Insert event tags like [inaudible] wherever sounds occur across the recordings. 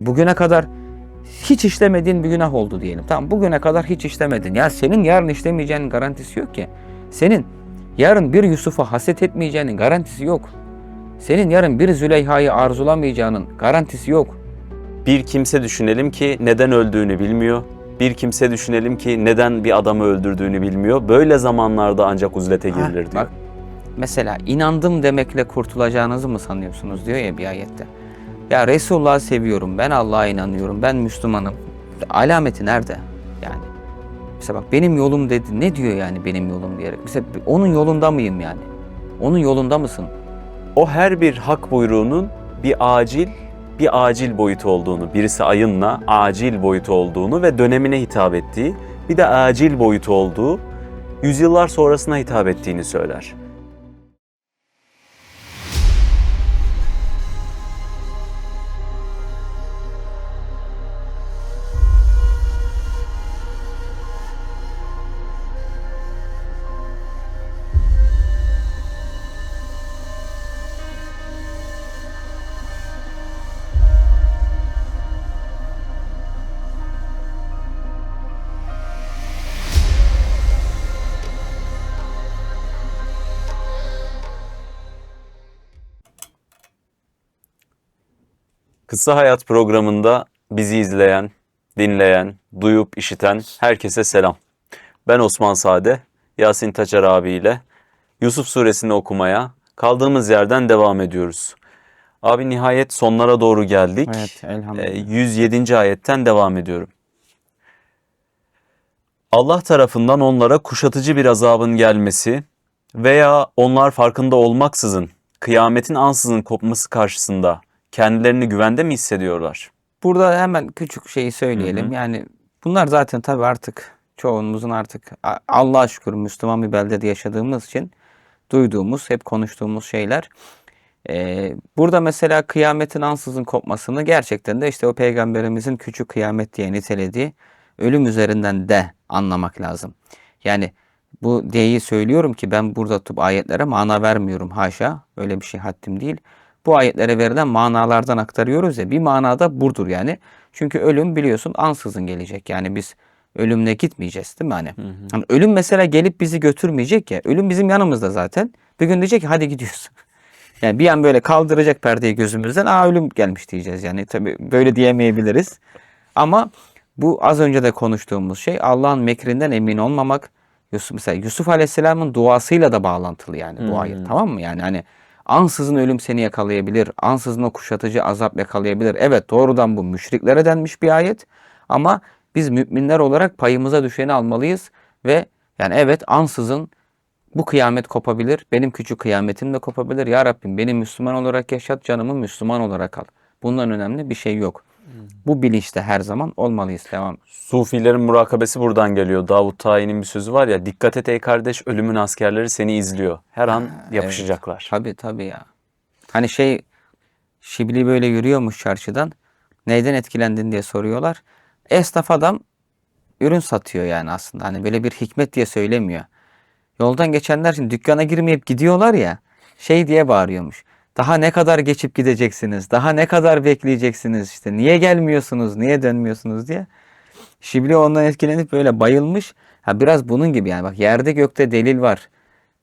Bugüne kadar hiç işlemediğin bir günah oldu diyelim. Tamam bugüne kadar hiç işlemedin. Ya senin yarın işlemeyeceğinin garantisi yok ki. Senin yarın bir Yusuf'a haset etmeyeceğinin garantisi yok. Senin yarın bir Züleyha'yı arzulamayacağının garantisi yok. Bir kimse düşünelim ki neden öldüğünü bilmiyor. Bir kimse düşünelim ki neden bir adamı öldürdüğünü bilmiyor. Böyle zamanlarda ancak uzlete girilir diyor. Bak mesela inandım demekle kurtulacağınızı mı sanıyorsunuz diyor ya bir ayette. Ya Resulullah'ı seviyorum, ben Allah'a inanıyorum, ben Müslümanım. Alameti nerede? Yani mesela bak benim yolum dedi. Ne diyor yani benim yolum diyerek? Mesela onun yolunda mıyım yani? Onun yolunda mısın? O her bir hak buyruğunun bir acil, bir acil boyutu olduğunu, birisi ayınla acil boyutu olduğunu ve dönemine hitap ettiği, bir de acil boyutu olduğu, yüzyıllar sonrasına hitap ettiğini söyler. Kısa Hayat programında bizi izleyen, dinleyen, duyup işiten herkese selam. Ben Osman Sade, Yasin Taçar abiyle Yusuf suresini okumaya kaldığımız yerden devam ediyoruz. Abi nihayet sonlara doğru geldik. Evet, Ee, elhamdülillah. 107. ayetten devam ediyorum. Allah tarafından onlara kuşatıcı bir azabın gelmesi veya onlar farkında olmaksızın kıyametin ansızın kopması karşısında kendilerini güvende mi hissediyorlar? Burada hemen küçük şeyi söyleyelim. Hı hı. Yani bunlar zaten tabii artık çoğumuzun artık Allah'a şükür Müslüman bir beldede yaşadığımız için duyduğumuz, hep konuştuğumuz şeyler. Ee, burada mesela kıyametin ansızın kopmasını gerçekten de işte o peygamberimizin küçük kıyamet diye nitelediği ölüm üzerinden de anlamak lazım. Yani bu D'yi söylüyorum ki ben burada tutup ayetlere mana vermiyorum haşa. Öyle bir şey haddim değil. Bu ayetlere verilen manalardan aktarıyoruz ya bir manada budur yani. Çünkü ölüm biliyorsun ansızın gelecek. Yani biz ölümle gitmeyeceğiz değil mi hani? Hani ölüm mesela gelip bizi götürmeyecek ya. Ölüm bizim yanımızda zaten. Bir gün diyecek ki hadi gidiyorsun. [laughs] Yani bir an böyle kaldıracak perdeyi gözümüzden. Aa ölüm gelmiş diyeceğiz. Yani tabii böyle diyemeyebiliriz. Ama bu az önce de konuştuğumuz şey Allah'ın mekrinden emin olmamak. Yusuf mesela Yusuf Aleyhisselam'ın duasıyla da bağlantılı yani bu ayet tamam mı? Yani hani ansızın ölüm seni yakalayabilir. Ansızın o kuşatıcı azap yakalayabilir. Evet doğrudan bu müşriklere denmiş bir ayet. Ama biz müminler olarak payımıza düşeni almalıyız ve yani evet ansızın bu kıyamet kopabilir. Benim küçük kıyametim de kopabilir. Ya Rabbim beni Müslüman olarak yaşat, canımı Müslüman olarak al. Bundan önemli bir şey yok. Bu bilinçte her zaman olmalıyız. Devam. Sufilerin murakabesi buradan geliyor. Davut Tayin'in bir sözü var ya, dikkat et ey kardeş ölümün askerleri seni izliyor. Her an yapışacaklar. Tabii tabii ya. Hani şey Şibli böyle yürüyormuş çarşıdan. Neyden etkilendin diye soruyorlar. Esnaf adam ürün satıyor yani aslında. Hani böyle bir hikmet diye söylemiyor. Yoldan geçenler şimdi dükkana girmeyip gidiyorlar ya. Şey diye bağırıyormuş. Daha ne kadar geçip gideceksiniz? Daha ne kadar bekleyeceksiniz? işte niye gelmiyorsunuz? Niye dönmüyorsunuz diye. Şibli ondan etkilenip böyle bayılmış. Ha biraz bunun gibi yani bak yerde gökte delil var.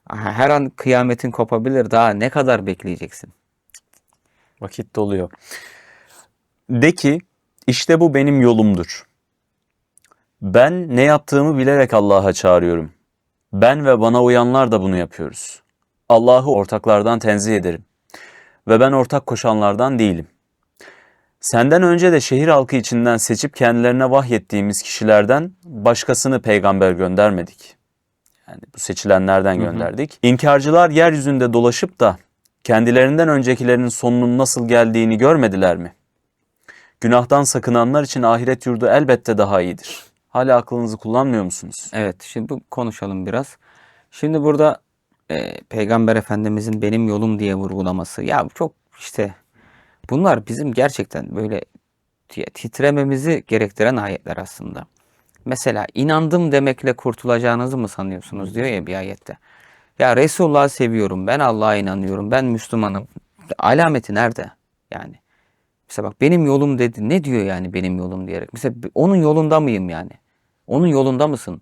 Her an kıyametin kopabilir. Daha ne kadar bekleyeceksin? Vakit doluyor. De ki işte bu benim yolumdur. Ben ne yaptığımı bilerek Allah'a çağırıyorum. Ben ve bana uyanlar da bunu yapıyoruz. Allah'ı ortaklardan tenzih ederim. Ve ben ortak koşanlardan değilim. Senden önce de şehir halkı içinden seçip kendilerine vahyettiğimiz kişilerden başkasını peygamber göndermedik. Yani bu seçilenlerden gönderdik. İnkarcılar yeryüzünde dolaşıp da kendilerinden öncekilerin sonunun nasıl geldiğini görmediler mi? Günahtan sakınanlar için ahiret yurdu elbette daha iyidir. Hala aklınızı kullanmıyor musunuz? Evet, şimdi bu konuşalım biraz. Şimdi burada e, Peygamber Efendimizin benim yolum diye vurgulaması. Ya çok işte bunlar bizim gerçekten böyle ti- titrememizi gerektiren ayetler aslında. Mesela inandım demekle kurtulacağınızı mı sanıyorsunuz diyor ya bir ayette. Ya Resulullah'ı seviyorum, ben Allah'a inanıyorum, ben Müslümanım. Alameti nerede? Yani Mesela bak benim yolum dedi. Ne diyor yani benim yolum diyerek. Mesela onun yolunda mıyım yani? Onun yolunda mısın?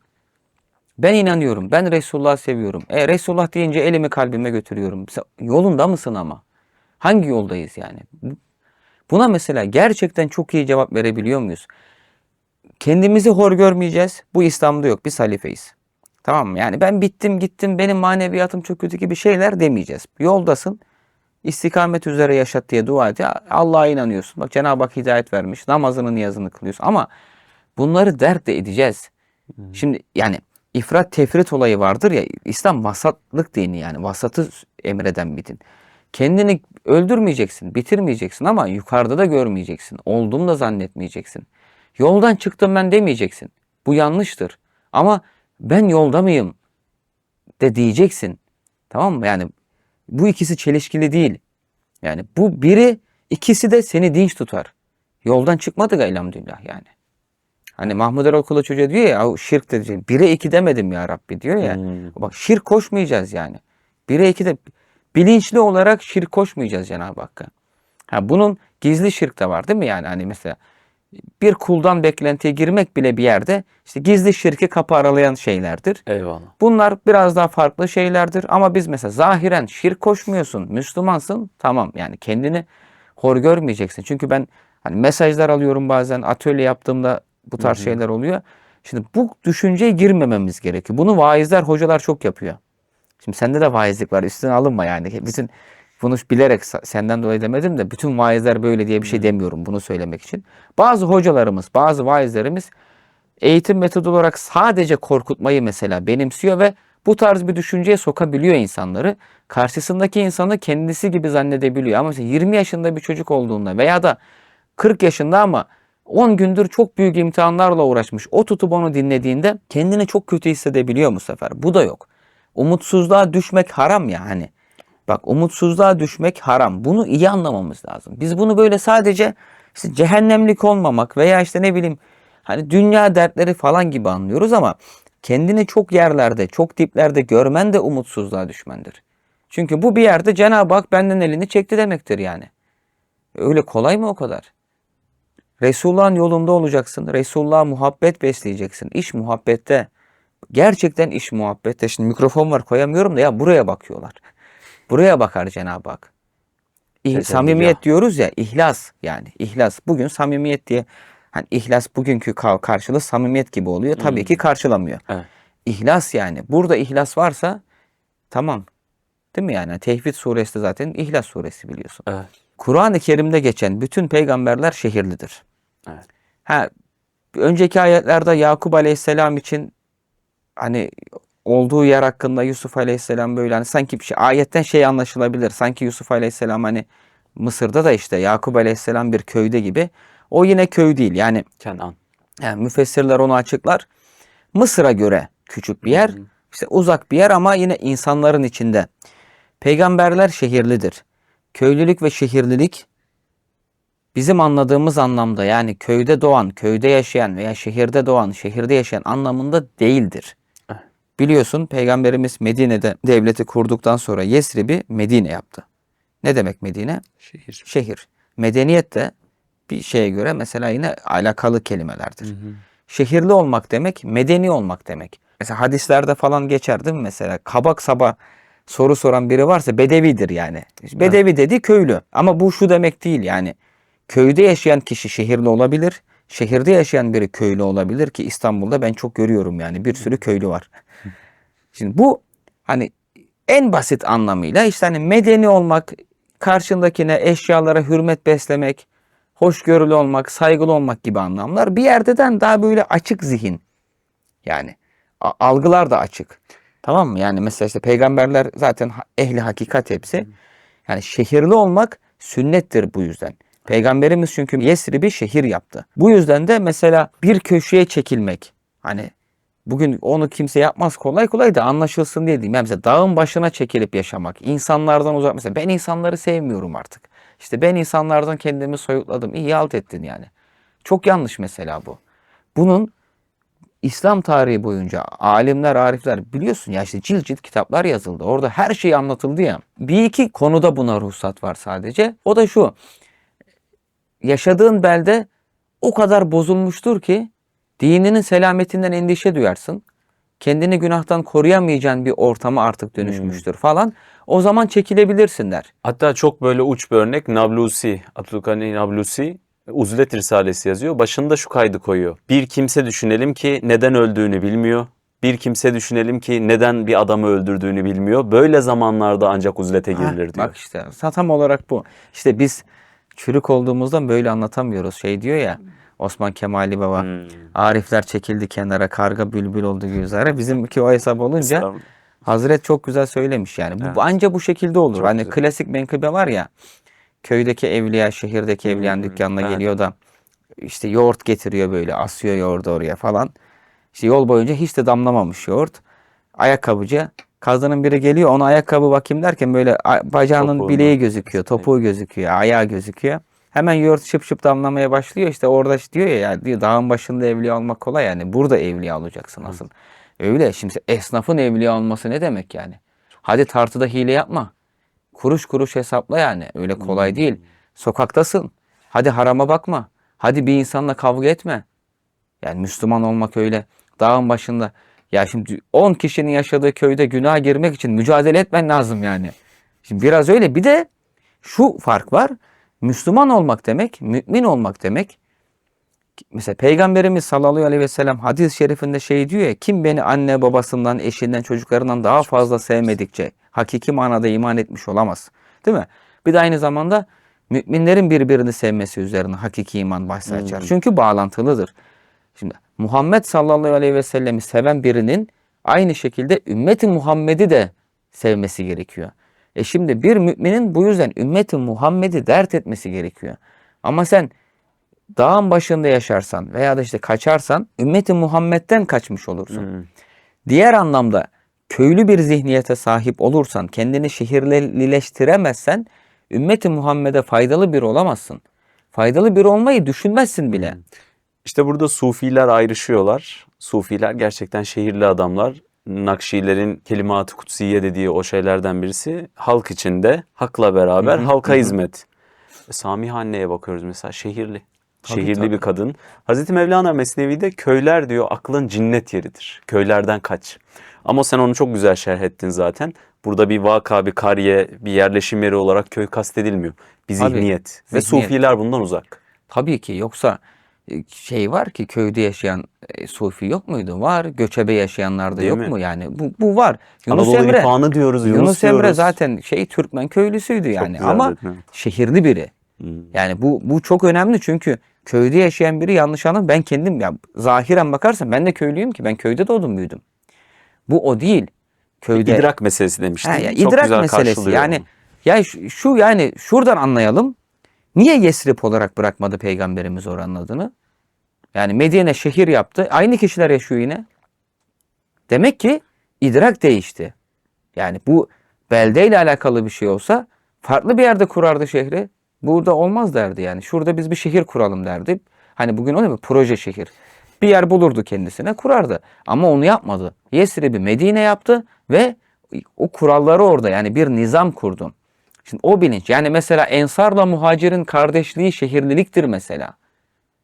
Ben inanıyorum. Ben Resulullah'ı seviyorum. E Resulullah deyince elimi kalbime götürüyorum. Yolunda mısın ama? Hangi yoldayız yani? Bu- Buna mesela gerçekten çok iyi cevap verebiliyor muyuz? Kendimizi hor görmeyeceğiz. Bu İslam'da yok. Biz halifeyiz. Tamam mı? Yani ben bittim gittim benim maneviyatım çok kötü gibi şeyler demeyeceğiz. Yoldasın. istikamet üzere yaşat diye dua et. Allah'a inanıyorsun. Bak Cenab-ı Hak hidayet vermiş. Namazını niyazını kılıyorsun. Ama bunları dert de edeceğiz. Şimdi yani ifrat tefrit olayı vardır ya. İslam vasatlık dini yani. Vasatı emreden bir din. Kendini öldürmeyeceksin, bitirmeyeceksin ama yukarıda da görmeyeceksin. Oldum da zannetmeyeceksin. Yoldan çıktım ben demeyeceksin. Bu yanlıştır. Ama ben yolda mıyım de diyeceksin. Tamam mı? Yani bu ikisi çelişkili değil. Yani bu biri ikisi de seni dinç tutar. Yoldan çıkmadık elhamdülillah yani. Hani Mahmud Erol Kılıç Hoca diyor ya "Yahu şirk de diyeceğim. Bire iki demedim ya Rabbi diyor ya. Hmm. Bak şirk koşmayacağız yani. Bire iki de bilinçli olarak şirk koşmayacağız Cenab-ı Hakk'a. Ha, bunun gizli şirk de var değil mi yani? Hani mesela bir kuldan beklentiye girmek bile bir yerde işte gizli şirki kapı aralayan şeylerdir. Eyvallah. Bunlar biraz daha farklı şeylerdir ama biz mesela zahiren şirk koşmuyorsun, Müslümansın tamam yani kendini hor görmeyeceksin. Çünkü ben hani mesajlar alıyorum bazen atölye yaptığımda bu tarz şeyler oluyor. Şimdi bu düşünceye girmememiz gerekiyor. Bunu vaizler, hocalar çok yapıyor. Şimdi sende de vaizlik var üstüne alınma yani. Bütün bunu bilerek senden dolayı demedim de bütün vaizler böyle diye bir şey demiyorum bunu söylemek için. Bazı hocalarımız, bazı vaizlerimiz eğitim metodu olarak sadece korkutmayı mesela benimsiyor ve bu tarz bir düşünceye sokabiliyor insanları. Karşısındaki insanı kendisi gibi zannedebiliyor. Ama mesela 20 yaşında bir çocuk olduğunda veya da 40 yaşında ama 10 gündür çok büyük imtihanlarla uğraşmış. O tutup onu dinlediğinde kendini çok kötü hissedebiliyor bu sefer. Bu da yok. Umutsuzluğa düşmek haram ya hani. Bak umutsuzluğa düşmek haram. Bunu iyi anlamamız lazım. Biz bunu böyle sadece işte cehennemlik olmamak veya işte ne bileyim hani dünya dertleri falan gibi anlıyoruz ama kendini çok yerlerde, çok diplerde görmen de umutsuzluğa düşmendir. Çünkü bu bir yerde Cenab-ı Hak benden elini çekti demektir yani. Öyle kolay mı o kadar? Resulullah'ın yolunda olacaksın. Resulullah'a muhabbet besleyeceksin. İş muhabbette. Gerçekten iş muhabbette. Şimdi mikrofon var koyamıyorum da ya buraya bakıyorlar. Buraya bakar Cenab-ı Hak. İh- samimiyet diyoruz ya ihlas yani ihlas. Bugün samimiyet diye hani ihlas bugünkü ka- karşılığı samimiyet gibi oluyor. Tabii ki karşılamıyor. Evet. İhlas yani. Burada ihlas varsa tamam. Değil mi yani? Tehvid suresi de zaten İhlas suresi biliyorsun. Evet. Kur'an-ı Kerim'de geçen bütün peygamberler şehirlidir. Evet. Ha, önceki ayetlerde Yakup Aleyhisselam için hani olduğu yer hakkında Yusuf Aleyhisselam böyle hani sanki bir şey ayetten şey anlaşılabilir. Sanki Yusuf Aleyhisselam hani Mısır'da da işte Yakup Aleyhisselam bir köyde gibi. O yine köy değil. Yani, Kenan. yani müfessirler onu açıklar. Mısır'a göre küçük bir yer. işte uzak bir yer ama yine insanların içinde. Peygamberler şehirlidir. Köylülük ve şehirlilik bizim anladığımız anlamda yani köyde doğan, köyde yaşayan veya şehirde doğan, şehirde yaşayan anlamında değildir. Evet. Biliyorsun Peygamberimiz Medine'de devleti kurduktan sonra Yesrib'i Medine yaptı. Ne demek Medine? Şehir. Şehir. Medeniyet de bir şeye göre mesela yine alakalı kelimelerdir. Şehirli olmak demek, medeni olmak demek. Mesela hadislerde falan geçer değil mi mesela? Kabak saba soru soran biri varsa bedevidir yani. Bedevi dedi köylü. Ama bu şu demek değil yani. Köyde yaşayan kişi şehirli olabilir. Şehirde yaşayan biri köylü olabilir ki İstanbul'da ben çok görüyorum yani bir sürü köylü var. [laughs] Şimdi bu hani en basit anlamıyla işte hani medeni olmak, karşındakine eşyalara hürmet beslemek, hoşgörülü olmak, saygılı olmak gibi anlamlar. Bir yerdeden daha böyle açık zihin. Yani algılar da açık. Tamam mı? Yani mesela işte peygamberler zaten ehli hakikat hepsi. Yani şehirli olmak sünnettir bu yüzden. Peygamberimiz çünkü Yesrib'i şehir yaptı. Bu yüzden de mesela bir köşeye çekilmek. Hani bugün onu kimse yapmaz kolay kolay da anlaşılsın diye diyeyim. Yani mesela dağın başına çekilip yaşamak. insanlardan uzak. Mesela ben insanları sevmiyorum artık. İşte ben insanlardan kendimi soyutladım. İyi halt ettin yani. Çok yanlış mesela bu. Bunun İslam tarihi boyunca alimler, arifler biliyorsun ya işte cilt cilt kitaplar yazıldı. Orada her şey anlatıldı ya. Bir iki konuda buna ruhsat var sadece. O da şu. yaşadığın belde o kadar bozulmuştur ki dininin selametinden endişe duyarsın. Kendini günahtan koruyamayacağın bir ortama artık dönüşmüştür falan. O zaman çekilebilirsin der. Hatta çok böyle uç bir örnek Nablusi, Abdülkadir Nablusi Uzlet Risalesi yazıyor. Başında şu kaydı koyuyor. Bir kimse düşünelim ki neden öldüğünü bilmiyor. Bir kimse düşünelim ki neden bir adamı öldürdüğünü bilmiyor. Böyle zamanlarda ancak uzlete girilir diyor. Bak işte tam olarak bu. İşte biz çürük olduğumuzdan böyle anlatamıyoruz. Şey diyor ya Osman Kemali Baba. Hmm. Arifler çekildi kenara, karga bülbül oldu güzara. Bizimki o hesap olunca. Hazret çok güzel söylemiş yani. Bu Evet. anca bu şekilde olur. Çok hani güzel. klasik menkıbe var ya. Köydeki evliya şehirdeki evliyanın Hmm, dükkanına evet. geliyor da işte yoğurt getiriyor böyle asıyor yoğurdu oraya falan. İşte yol boyunca hiç de damlamamış yoğurt. Ayakkabıcı kadının biri geliyor ona ayakkabı bakayım derken böyle bacağının Topuğunu. bileği gözüküyor, topuğu gözüküyor, ayağı gözüküyor. Hemen yoğurt şıp şıp damlamaya başlıyor. İşte orada işte diyor ya, ya diyor, dağın başında evliya olmak kolay yani. Burada evliya olacaksın asıl. Öyle. Şimdi esnafın evliya olması ne demek yani? Hadi tartıda hile yapma. Kuruş kuruş hesapla yani. Öyle kolay değil. Sokaktasın. Hadi harama bakma. Hadi bir insanla kavga etme. Yani Müslüman olmak öyle. Dağın başında. Ya şimdi 10 kişinin yaşadığı köyde günaha girmek için mücadele etmen lazım yani. Şimdi biraz öyle. Bir de şu fark var. Müslüman olmak demek, mümin olmak demek. Mesela Peygamberimiz sallallahu aleyhi ve sellem hadis-i şerifinde şey diyor ya kim beni anne babasından, eşinden, çocuklarından daha fazla sevmedikçe hakiki manada iman etmiş olamaz. Değil mi? Bir de aynı zamanda müminlerin birbirini sevmesi üzerine hakiki iman bahsi açar. Çünkü bağlantılıdır. Şimdi Muhammed sallallahu aleyhi ve sellemi seven birinin aynı şekilde ümmeti Muhammed'i de sevmesi gerekiyor. E şimdi bir müminin bu yüzden ümmeti Muhammed'i dert etmesi gerekiyor. Ama sen dağın başında yaşarsan veya da işte kaçarsan ümmeti Muhammed'den kaçmış olursun. Hmm. Diğer anlamda köylü bir zihniyete sahip olursan, kendini şehirlileştiremezsen ümmeti Muhammed'e faydalı bir olamazsın. Faydalı bir olmayı düşünmezsin bile. İşte burada Sufiler ayrışıyorlar. Sufiler gerçekten şehirli adamlar. Nakşilerin kelimat-ı kutsiye dediği o şeylerden birisi halk içinde hakla beraber halka hizmet. E, Samiha anneye bakıyoruz mesela şehirli. Tabii, şehirli tabii. bir kadın. Hazreti Mevlana Mesnevi'de köyler diyor aklın cinnet yeridir. Köylerden kaç. Ama sen onu çok güzel şerh ettin zaten. Burada bir vaka, bir kariye, bir yerleşim yeri olarak köy kastedilmiyor. Bir Tabii, zihniyet. Ve zihniyet. Sufiler bundan uzak. Tabii ki yoksa e, şey var ki köyde yaşayan e, sufi yok muydu? Var. Göçebe yaşayanlar da Değil yok mi? mu? Yani bu, bu var. Yunus Anadolu Emre irfanı diyoruz, Yunus, Yunus Emre diyoruz. zaten şey Türkmen köylüsüydü yani ama dedin, şehirli biri. Hmm. Yani bu bu çok önemli çünkü köyde yaşayan biri yanlış anlar. Ben kendim ya zahiren bakarsan ben de köylüyüm ki ben köyde doğdum büyüdüm. Bu o değil. Köyde İdrak meselesi demiştin. Ha, ya Çok idrak güzel meselesi. Yani onu. ya şu, şu yani şuradan anlayalım. Niye Yesrib olarak bırakmadı peygamberimiz oranın adını? Yani Medine şehir yaptı. Aynı kişiler yaşıyor yine. Demek ki idrak değişti. Yani bu beldeyle alakalı bir şey olsa farklı bir yerde kurardı şehri. Burada olmaz derdi yani. Şurada biz bir şehir kuralım derdi. Hani bugün o ne mi? Proje şehir. Bir yer bulurdu kendisine kurardı. Ama onu yapmadı. Yesrib'i Medine yaptı ve o kuralları orada yani bir nizam kurdu. Şimdi o bilinç yani mesela Ensar'la Muhacir'in kardeşliği şehirliliktir mesela.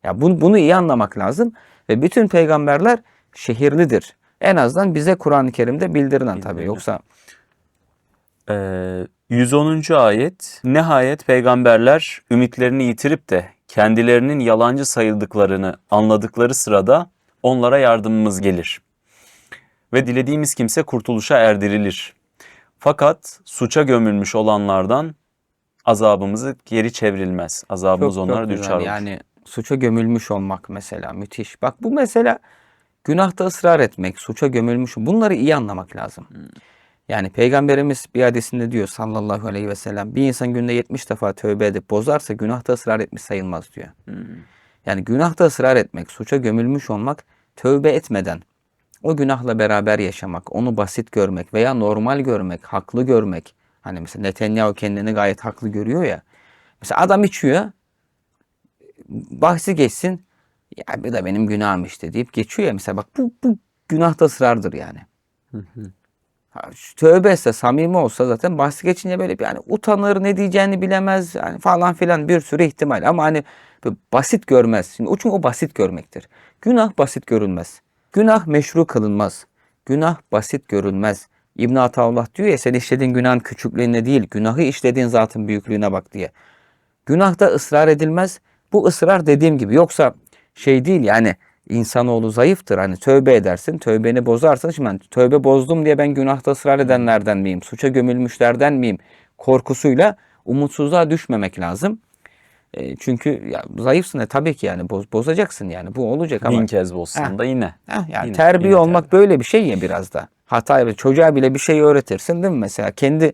Ya bunu, bunu iyi anlamak lazım ve bütün peygamberler şehirlidir. En azından bize Kur'an-ı Kerim'de bildirilen tabii. Yoksa Ee, 110. ayet Nihayet peygamberler ümitlerini yitirip de kendilerinin yalancı sayıldıklarını anladıkları sırada onlara yardımımız gelir. Ve dilediğimiz kimse kurtuluşa erdirilir. Fakat suça gömülmüş olanlardan azabımızı geri çevrilmez. Azabımız çok, onlara çok düşer olur. Yani suça gömülmüş olmak mesela müthiş. Bak bu mesela günahta ısrar etmek, suça gömülmüş bunları iyi anlamak lazım. Yani Peygamberimiz bir hadisinde diyor sallallahu aleyhi ve sellem bir insan günde 70 defa tövbe edip bozarsa günahta ısrar etmiş sayılmaz diyor. Yani günahta ısrar etmek, suça gömülmüş olmak, tövbe etmeden o günahla beraber yaşamak, onu basit görmek veya normal görmek, haklı görmek. Hani mesela Netanyahu kendini gayet haklı görüyor ya. Mesela adam içiyor, bahsi geçsin, ya bir de benim günahım işte deyip geçiyor ya mesela bak bu, bu günahta ısrardır yani. Ha, şu tövbe etse samimi olsa zaten bahsi geçince böyle bir hani utanır ne diyeceğini bilemez yani falan filan bir sürü ihtimal ama hani basit görmez. Şimdi o çünkü o basit görmektir. Günah basit görünmez. Günah meşru kılınmaz. Günah basit görünmez. İbn Ataullah diyor ya sen işlediğin günahın küçüklüğüne değil günahı işlediğin zatın büyüklüğüne bak diye. Günahta ısrar edilmez. Bu ısrar dediğim gibi yoksa şey değil yani insanoğlu zayıftır. Hani tövbe edersin, tövbeni bozarsın. Şimdi ben tövbe bozdum diye ben günahta ısrar edenlerden miyim? Suça gömülmüşlerden miyim? Korkusuyla umutsuzluğa düşmemek lazım. E, çünkü ya, zayıfsın e, tabii ki yani boz, bozacaksın yani bu olacak ama Bin kez bozsan da yine. Heh, yani Yine- terbiye yine olmak böyle bir şey ya biraz da. Hata yapıyor. Çocuğa bile bir şey öğretirsin değil mi mesela? Kendi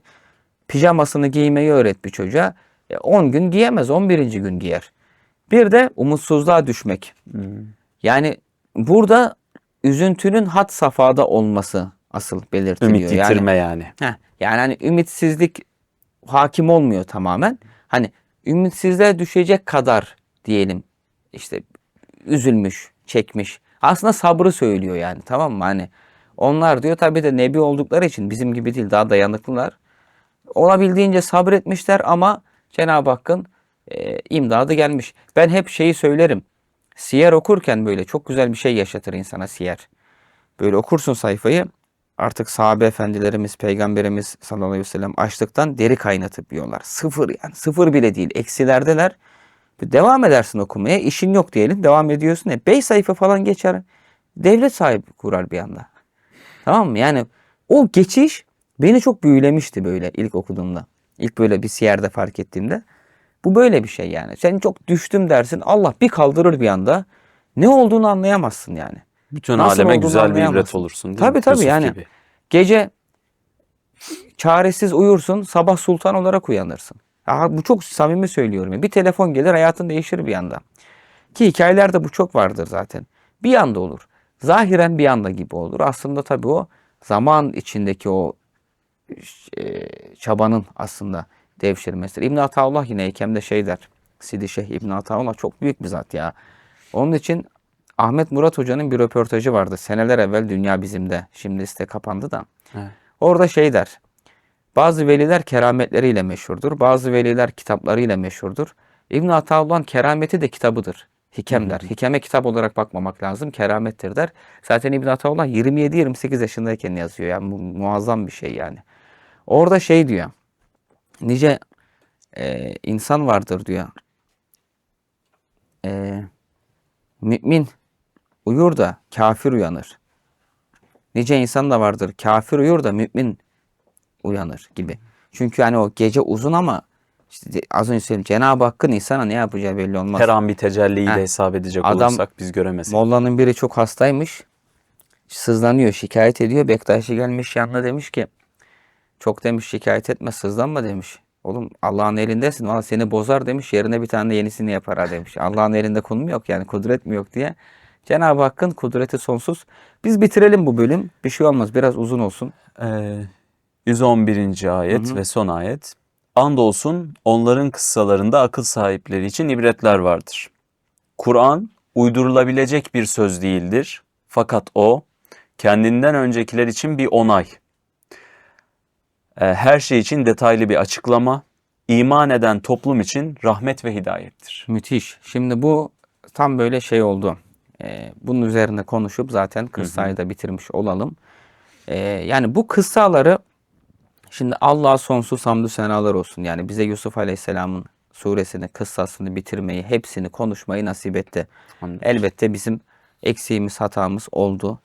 pijamasını giymeyi öğret bir çocuğa. E, 10 gün giyemez, 11. gün giyer. Bir de umutsuzluğa düşmek. Yani burada üzüntünün hat safhada olması asıl belirtiliyor. Ümit yani, yitirme yani. Heh, yani hani ümitsizlik hakim olmuyor tamamen. Hani ümitsizliğe düşecek kadar diyelim işte üzülmüş, çekmiş. Aslında sabrı söylüyor yani tamam mı? Hani onlar diyor tabii de nebi oldukları için bizim gibi değil daha dayanıklılar. Olabildiğince sabretmişler ama Cenab-ı Hakk'ın e, imdadı gelmiş. Ben hep şeyi söylerim. Siyer okurken böyle çok güzel bir şey yaşatır insana siyer. Böyle okursun sayfayı artık sahabe efendilerimiz, peygamberimiz sallallahu aleyhi ve sellem açlıktan deri kaynatıp yiyorlar. Sıfır yani sıfır bile değil eksilerdeler. Devam edersin okumaya işin yok diyelim devam ediyorsun. E 5 sayfa falan geçer devlet sahibi kurar bir anda. Tamam mı? Yani o geçiş beni çok büyülemişti böyle ilk okuduğumda. İlk böyle bir siyerde fark ettiğimde. Bu böyle bir şey yani. Sen çok düştüm dersin Allah bir kaldırır bir anda. Ne olduğunu anlayamazsın yani. Bütün Nasıl aleme güzel bir ibret olursun değil Tabii mi? tabii Yusuf yani. gibi. Gece çaresiz uyursun, sabah sultan olarak uyanırsın. Ya bu çok samimi söylüyorum. Bir telefon gelir hayatın değişir bir anda. Ki hikayelerde bu çok vardır zaten. Bir anda olur. Zahiren bir anda gibi olur. Aslında tabii o zaman içindeki o e, çabanın aslında devşirmesidir. İbn Ataullah yine Hekem'de şey der. Sidi Şeyh İbn Ataullah çok büyük bir zat ya. Onun için Ahmet Murat Hoca'nın bir röportajı vardı. Seneler evvel Dünya Bizim'de. Şimdi site kapandı da. Evet. Orada şey der. Bazı veliler kerametleriyle meşhurdur. Bazı veliler kitaplarıyla meşhurdur. İbn Ataullah'ın kerameti de kitabıdır. Hikem der. Hikeme kitap olarak bakmamak lazım. Keramettir der. Zaten İbn Ataullah 27-28 yaşındayken yazıyor. Yani mu- muazzam bir şey yani. Orada şey diyor. Nice e, insan vardır diyor. E, mümin uyur da kafir uyanır. Nice insan da vardır. Kafir uyur da mümin uyanır gibi. Çünkü hani o gece uzun ama işte az önce söyledim Cenab-ı Hakk'ın insana ne yapacağı belli olmaz. Her an bir tecelliyi Heh. de hesap edecek Adam- olursak biz göremezdik. Mollanın biri çok hastaymış. Sızlanıyor, şikayet ediyor. Bektaşi gelmiş yanına demiş ki çok demiş şikayet etme, sızlanma demiş. Oğlum Allah'ın elindesin. Valla seni bozar demiş. Yerine bir tane yenisini yapar ha demiş. Allah'ın elinde kul mu yok yani kudret mi yok diye. Cenab-ı Hakk'ın kudreti sonsuz. Biz bitirelim bu bölüm. Bir şey olmaz. Biraz uzun olsun. Ee, 111. ayet ve son ayet. Andolsun onların kıssalarında akıl sahipleri için ibretler vardır. Kur'an uydurulabilecek bir söz değildir. Fakat o kendinden öncekiler için bir onay. Ee, her şey için detaylı bir açıklama. iman eden toplum için rahmet ve hidayettir. Müthiş. Şimdi bu tam böyle şey oldu. Ee, bunun üzerine konuşup zaten kıssayı da bitirmiş olalım. Ee, yani bu kıssaları şimdi Allah'a sonsuz hamdü senalar olsun. Yani bize Yusuf Aleyhisselam'ın suresini, kıssasını bitirmeyi, hepsini konuşmayı nasip etti. Hamdolsun. Elbette bizim eksiğimiz, hatamız oldu.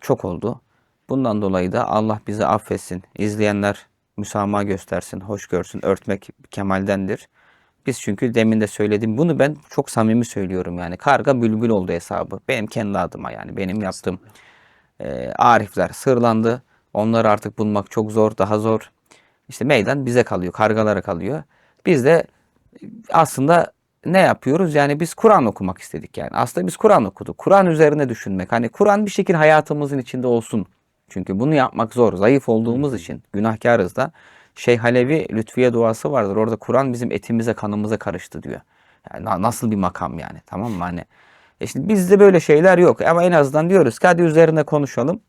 Çok oldu. Bundan dolayı da Allah bizi affetsin. İzleyenler müsamaha göstersin, hoş görsün. Örtmek kemaldendir. Biz çünkü demin de söyledim. Bunu ben çok samimi söylüyorum yani. Karga bülbül oldu hesabı. Benim kendi adıma yani. Benim yaptığım e, arifler sırlandı. Onları artık bulmak çok zor, daha zor. İşte meydan bize kalıyor, kargalara kalıyor. Biz de aslında ne yapıyoruz? Yani biz Kur'an okumak istedik yani. Aslında biz Kur'an okuduk. Kur'an üzerine düşünmek. Hani Kur'an bir şekilde hayatımızın içinde olsun. Çünkü bunu yapmak zor. Zayıf olduğumuz için günahkarız da. Şeyh Halevi Lütfiye duası vardır. Orada Kur'an bizim etimize kanımıza karıştı diyor. Yani na- nasıl bir makam yani tamam mı? Hani e şimdi bizde böyle şeyler yok. Ama en azından diyoruz ki hadi üzerine konuşalım.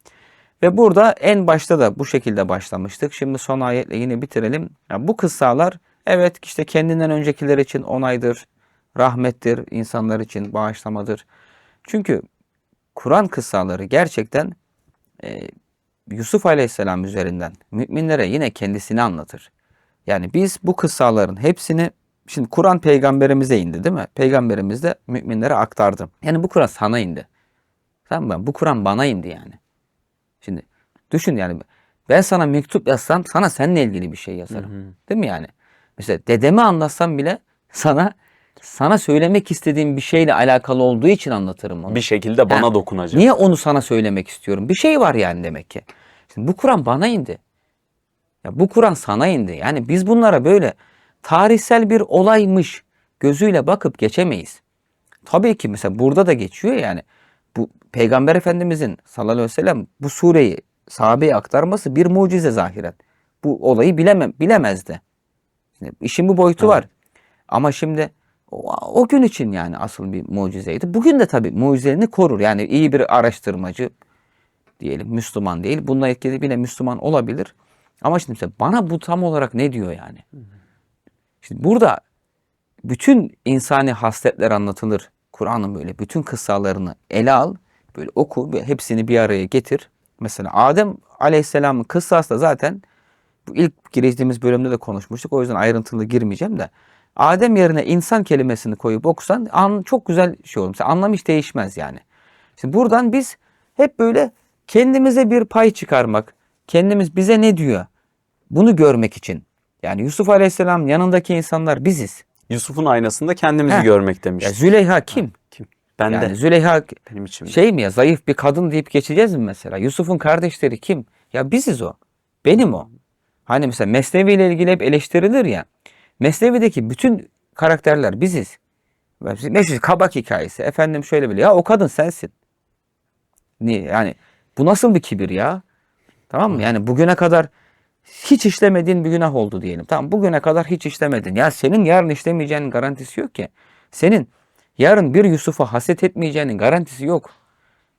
Ve burada en başta da bu şekilde başlamıştık. Şimdi son ayetle yine bitirelim. Ya bu kıssalar evet işte kendinden öncekiler için onaydır, rahmettir, insanlar için bağışlamadır. Çünkü Kur'an kıssaları gerçekten e, Yusuf Aleyhisselam üzerinden müminlere yine kendisini anlatır. Yani biz bu kıssaların hepsini şimdi Kur'an peygamberimize indi değil mi? Peygamberimiz de müminlere aktardı. Yani bu Kur'an sana indi. Tamam mı? Bu Kur'an bana indi yani. Şimdi düşün yani ben sana mektup yazsam sana seninle ilgili bir şey yazarım. Değil mi yani? Mesela dedemi anlatsam bile sana sana söylemek istediğim bir şeyle alakalı olduğu için anlatırım onu. Bir şekilde bana Ha, dokunacak. Niye onu sana söylemek istiyorum? Bir şey var yani demek ki. Şimdi bu Kur'an bana indi. Ya bu Kur'an sana indi. Yani biz bunlara böyle tarihsel bir olaymış gözüyle bakıp geçemeyiz. Tabii ki mesela burada da geçiyor yani. Bu Peygamber Efendimizin sallallahu aleyhi ve sellem bu sureyi sahabeye aktarması bir mucize zahiren. Bu olayı bilemem, bilemezdi. Şimdi işin bu boyutu var. Ama şimdi o, gün için yani asıl bir mucizeydi. Bugün de tabii mucizelerini korur. Yani iyi bir araştırmacı diyelim Müslüman değil. Bununla etkili bile Müslüman olabilir. Ama şimdi mesela bana bu tam olarak ne diyor yani? Şimdi burada bütün insani hasletler anlatılır. Kur'an'ın böyle bütün kıssalarını ele al, böyle oku, ve hepsini bir araya getir. Mesela Adem Aleyhisselam'ın kıssası da zaten bu ilk girdiğimiz bölümde de konuşmuştuk. O yüzden ayrıntılı girmeyeceğim de. Adem yerine insan kelimesini koyup okusan an, çok güzel şey olur. Mesela anlam hiç değişmez yani. Şimdi buradan biz hep böyle kendimize bir pay çıkarmak, kendimiz bize ne diyor? Bunu görmek için. Yani Yusuf Aleyhisselam yanındaki insanlar biziz. Yusuf'un aynasında kendimizi Heh. görmek demiş. Ya Züleyha kim? Kim? Ben yani de. Züleyha Benim içimde. şey mi ya zayıf bir kadın deyip geçeceğiz mi mesela? Yusuf'un kardeşleri kim? Ya biziz o. Benim o. Hani mesela Mesnevi ile ilgili hep eleştirilir ya. Mesnevi'deki bütün karakterler biziz. Mesela kabak hikayesi. Efendim şöyle bile. Ya o kadın sensin. Niye? Yani bu nasıl bir kibir ya? Tamam mı? Yani bugüne kadar hiç işlemediğin bir günah oldu diyelim. Tamam bugüne kadar hiç işlemedin. Ya senin yarın işlemeyeceğinin garantisi yok ki. Senin yarın bir Yusuf'a haset etmeyeceğinin garantisi yok.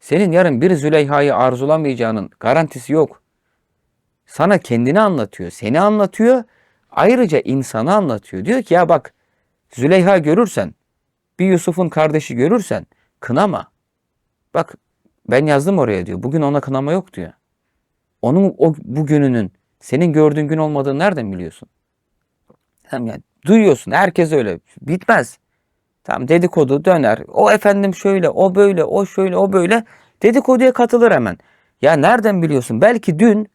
Senin yarın bir Züleyha'yı arzulamayacağının garantisi yok. Sana kendini anlatıyor, seni anlatıyor. Ayrıca insanı anlatıyor. Diyor ki ya bak Züleyha görürsen, bir Yusuf'un kardeşi görürsen kınama. Bak ben yazdım oraya diyor. Bugün ona kınama yok diyor. Onun o bu gününün senin gördüğün gün olmadığını nereden biliyorsun? Tamam yani duyuyorsun. Herkes öyle. Bitmez. Tamam dedikodu döner. O efendim şöyle, o böyle, o şöyle, o böyle. Dedikoduya katılır hemen. Ya nereden biliyorsun? Belki dün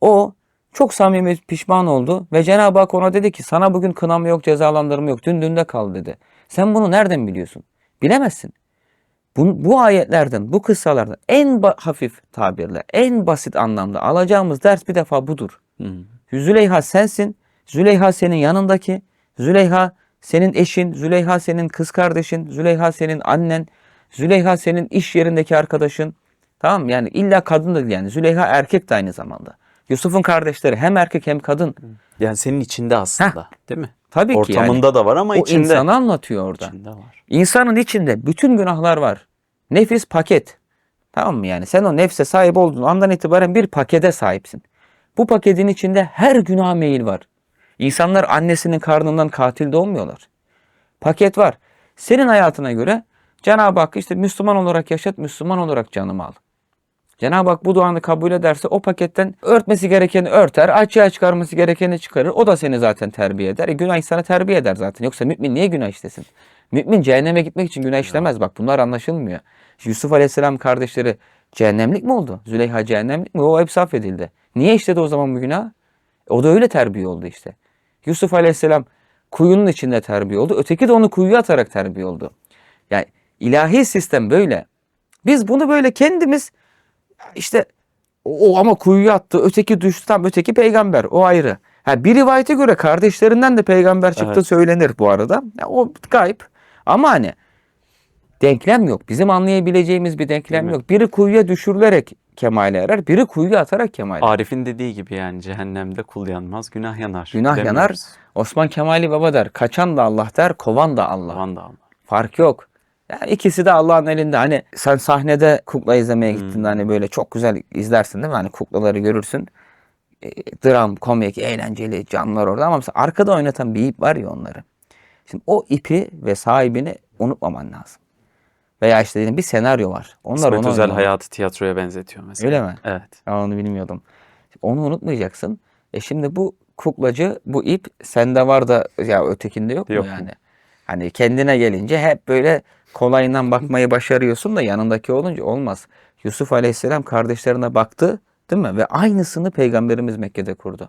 o çok samimi pişman oldu ve Cenab-ı Hak ona dedi ki sana bugün kınama yok, cezalandırma yok. Dün dünde kal dedi. Sen bunu nereden biliyorsun? Bilemezsin. Bu, bu ayetlerden, bu kıssalardan en hafif tabirle, en basit anlamda alacağımız ders bir defa budur. Hı. Züleyha sensin. Züleyha senin yanındaki. Züleyha senin eşin. Züleyha senin kız kardeşin. Züleyha senin annen. Züleyha senin iş yerindeki arkadaşın. Tamam mı? Yani illa kadın da değil yani. Züleyha erkek de aynı zamanda. Yusuf'un kardeşleri hem erkek hem kadın. Yani senin içinde aslında. Değil mi? Tabii ki yani. Ortamında da var ama O içinde. insanı anlatıyor orada. İçinde var. İnsanın içinde bütün günahlar var. Nefis paket. Tamam mı yani? Sen o nefse sahip olduğun andan itibaren bir pakete sahipsin. Bu paketin içinde her günah meyil var. İnsanlar annesinin karnından katil doğmuyorlar. Paket var. Senin hayatına göre Cenab-ı Hak işte Müslüman olarak yaşat, Müslüman olarak canımı al. Cenab-ı Hak bu duanı kabul ederse o paketten örtmesi gerekeni örter, açığa çıkarması gerekeni çıkarır. O da seni zaten terbiye eder. E, günah insanı terbiye eder zaten. Yoksa mümin niye günah işlesin? Mümin cehenneme gitmek için günah işlemez. Bak bunlar anlaşılmıyor. Yusuf Aleyhisselam kardeşleri cehennemlik mi oldu? Züleyha cehennemlik mi? O hepsi affedildi. Niye işledi o zaman bu günah? O da öyle terbiye oldu işte. Yusuf Aleyhisselam kuyunun içinde terbiye oldu. Öteki de onu kuyuya atarak terbiye oldu. Yani ilahi sistem böyle. Biz bunu böyle kendimiz işte o ama kuyuya attı, öteki düştü, tam öteki peygamber. O ayrı. Ha, bir rivayete göre kardeşlerinden de peygamber çıktı Evet. söylenir bu arada. Ya, o gayb. Ama hani denklem yok. Bizim anlayabileceğimiz bir denklem yok. Biri kuyuya düşürülerek kemale erer, biri kuyuya atarak kemale erer. Arif'in dediği gibi yani cehennemde kul yanmaz, günah yanar. Günah Demiyoruz. yanar. Osman Kemali Baba der, kaçan da Allah der, kovan da Allah. Aman da Allah. Fark yok. Yani ikisi de Allah'ın elinde. Hani sen sahnede kukla izlemeye gittiğinde hani böyle çok güzel izlersin değil mi? Hani kuklaları görürsün. E, dram, komik, eğlenceli canlılar orada ama mesela arkada oynatan bir ip var ya onları. Şimdi o ipi ve sahibini unutmaman lazım. Veya işte bir senaryo var. Onlar İsmet onu Özel hayatı tiyatroya benzetiyor mesela. Öyle mi? Evet. Ben onu bilmiyordum. Onu unutmayacaksın. E şimdi bu kuklacı, bu ip sende var da ya ötekinde yok, Yok mu? yani? Hani kendine gelince hep böyle kolayından bakmayı başarıyorsun da yanındaki olunca olmaz. Yusuf Aleyhisselam kardeşlerine baktı değil mi? Ve aynısını Peygamberimiz Mekke'de kurdu.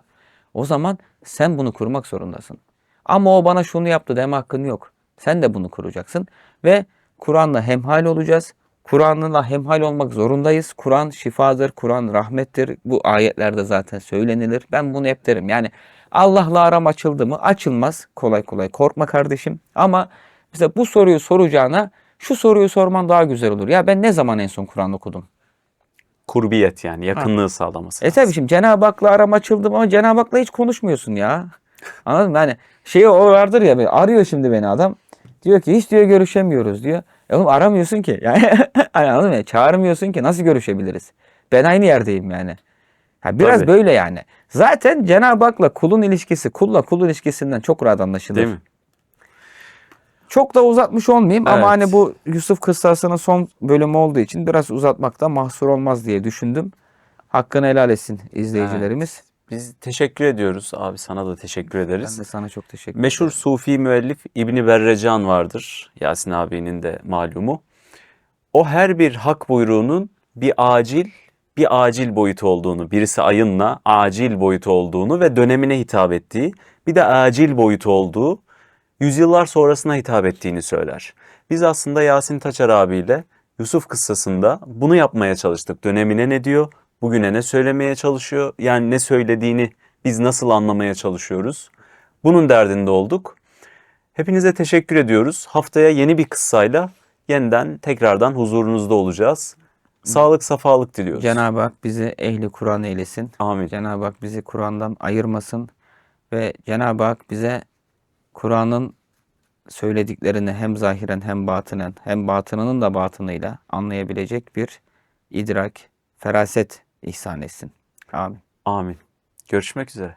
O zaman sen bunu kurmak zorundasın. Ama o bana şunu yaptı deme hakkın yok. Sen de bunu kuracaksın. Ve Kur'an'la hemhal olacağız. Kur'an'la hemhal olmak zorundayız. Kur'an şifadır, Kur'an rahmettir. Bu ayetlerde zaten söylenilir. Ben bunu hep derim. Yani Allah'la aram açıldı mı? Açılmaz. Kolay kolay korkma kardeşim. Ama bize bu soruyu soracağına şu soruyu sorman daha güzel olur. Ya ben ne zaman en son Kur'an okudum? Kurbiyet yani yakınlığı sağlaması. E tabii şimdi Cenab-ı Hak'la aram açıldı mı ama Cenab-ı Hak'la hiç konuşmuyorsun ya. [laughs] Anladın mı? Hani şey o vardır ya arıyor şimdi beni adam. Diyor ki hiç diyor görüşemiyoruz diyor. E oğlum aramıyorsun ki. [laughs] Yani anladın mı? Çağırmıyorsun ki nasıl görüşebiliriz? Ben aynı yerdeyim yani. Ha, biraz Tabii. böyle yani. Zaten Cenab-ı Hak'la kulun ilişkisi, kulla kul ilişkisinden çok rahat anlaşılır. Değil mi? Çok da uzatmış olmayayım Evet. ama hani bu Yusuf kıssasının son bölümü olduğu için biraz uzatmakta mahsur olmaz diye düşündüm. Hakkını helal etsin izleyicilerimiz. Biz teşekkür ediyoruz abi sana da teşekkür Ben ederiz. de sana çok teşekkür Meşhur ederim. Sufi müellif İbni Berrecan vardır. Yasin abinin de malumu. O her bir hak buyruğunun bir acil bir acil boyutu olduğunu, birisi ayınla acil boyutu olduğunu ve dönemine hitap ettiği, bir de acil boyutu olduğu, yüzyıllar sonrasına hitap ettiğini söyler. Biz aslında Yasin Taçar abiyle Yusuf kıssasında bunu yapmaya çalıştık. Dönemine ne diyor, bugüne ne söylemeye çalışıyor, yani ne söylediğini biz nasıl anlamaya çalışıyoruz. Bunun derdinde olduk. Hepinize teşekkür ediyoruz. Haftaya yeni bir kıssayla yeniden tekrardan huzurunuzda olacağız. Sağlık, safalık diliyoruz. Cenab-ı Hak bizi ehli Kur'an eylesin. Amin. Cenab-ı Hak bizi Kur'an'dan ayırmasın ve Cenab-ı Hak bize Kur'an'ın söylediklerini hem zahiren hem batınen hem batınının da batınıyla anlayabilecek bir idrak, feraset ihsan etsin. Amin. Amin. Görüşmek üzere.